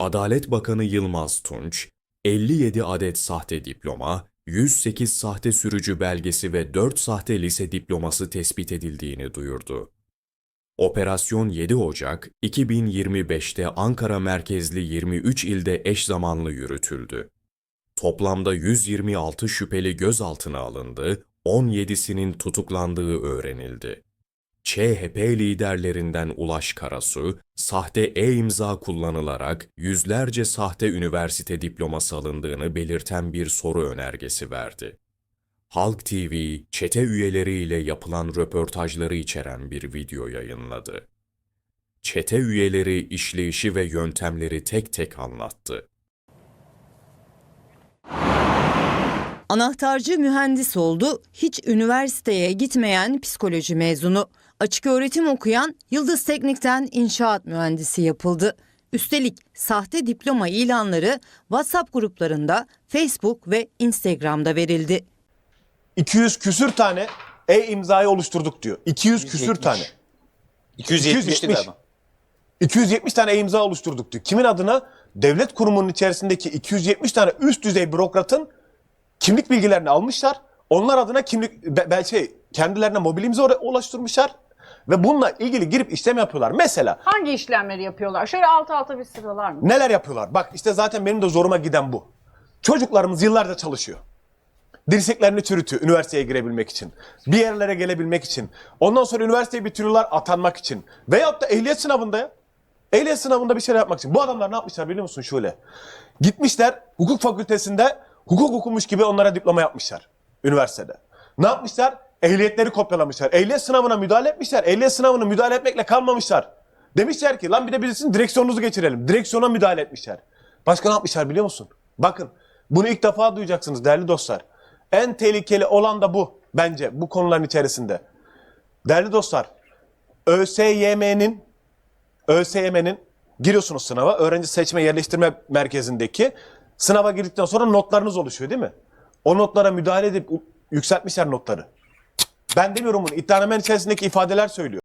Adalet Bakanı Yılmaz Tunç, 57 adet sahte diploma, 108 sahte sürücü belgesi ve 4 sahte lise diploması tespit edildiğini duyurdu. Operasyon 7 Ocak 2025'te Ankara merkezli 23 ilde eş zamanlı yürütüldü. Toplamda 126 şüpheli gözaltına alındı, 17'sinin tutuklandığı öğrenildi. ÇHP liderlerinden Ulaş Karasu, sahte e-imza kullanılarak yüzlerce sahte üniversite diploması alındığını belirten bir soru önergesi verdi. Halk TV, çete üyeleriyle yapılan röportajları içeren bir video yayınladı. Çete üyeleri işleyişi ve yöntemleri tek tek anlattı. Anahtarcı mühendis oldu, hiç üniversiteye gitmeyen psikoloji mezunu. Açık öğretim okuyan Yıldız Teknik'ten inşaat mühendisi yapıldı. Üstelik sahte diploma ilanları WhatsApp gruplarında, Facebook ve Instagram'da verildi. 200 küsür tane e-imzayı oluşturduk diyor. 200 küsür tane. 270'ti 270. galiba. 270 tane e-imza oluşturduk diyor. Kimin adına? Devlet kurumunun içerisindeki 270 tane üst düzey bürokratın kimlik bilgilerini almışlar. Onlar adına kimlik be- be- şey kendilerine mobil imza ulaştırmışlar ve bununla ilgili girip işlem yapıyorlar. Mesela Hangi işlemleri yapıyorlar? Şöyle alt alta bir sıralar mı? neler yapıyorlar? Bak işte zaten benim de zoruma giden bu. Çocuklarımız yıllarca çalışıyor. Dirseklerini çürütüyor üniversiteye girebilmek için. Bir yerlere gelebilmek için. Ondan sonra üniversiteyi bitiriyorlar atanmak için. Veyahut da ehliyet sınavında ya. Ehliyet sınavında bir şeyler yapmak için. Bu adamlar ne yapmışlar biliyor musun şöyle. Gitmişler hukuk fakültesinde hukuk okumuş gibi onlara diploma yapmışlar. Üniversitede. Ne yapmışlar? Ehliyetleri kopyalamışlar. Ehliyet sınavına müdahale etmişler. Ehliyet sınavına müdahale etmekle kalmamışlar. Demişler ki lan bir de birisinin direksiyonunuzu geçirelim. Direksiyona müdahale etmişler. Başka ne yapmışlar biliyor musun? Bakın bunu ilk defa duyacaksınız değerli dostlar. En tehlikeli olan da bu bence bu konuların içerisinde. Değerli dostlar, ÖSYM'nin ÖSYM'nin giriyorsunuz sınava. Öğrenci seçme yerleştirme merkezindeki sınava girdikten sonra notlarınız oluşuyor değil mi? O notlara müdahale edip yükseltmişler notları. Ben demiyorum bunu. İddianamenin içerisindeki ifadeler söylüyor.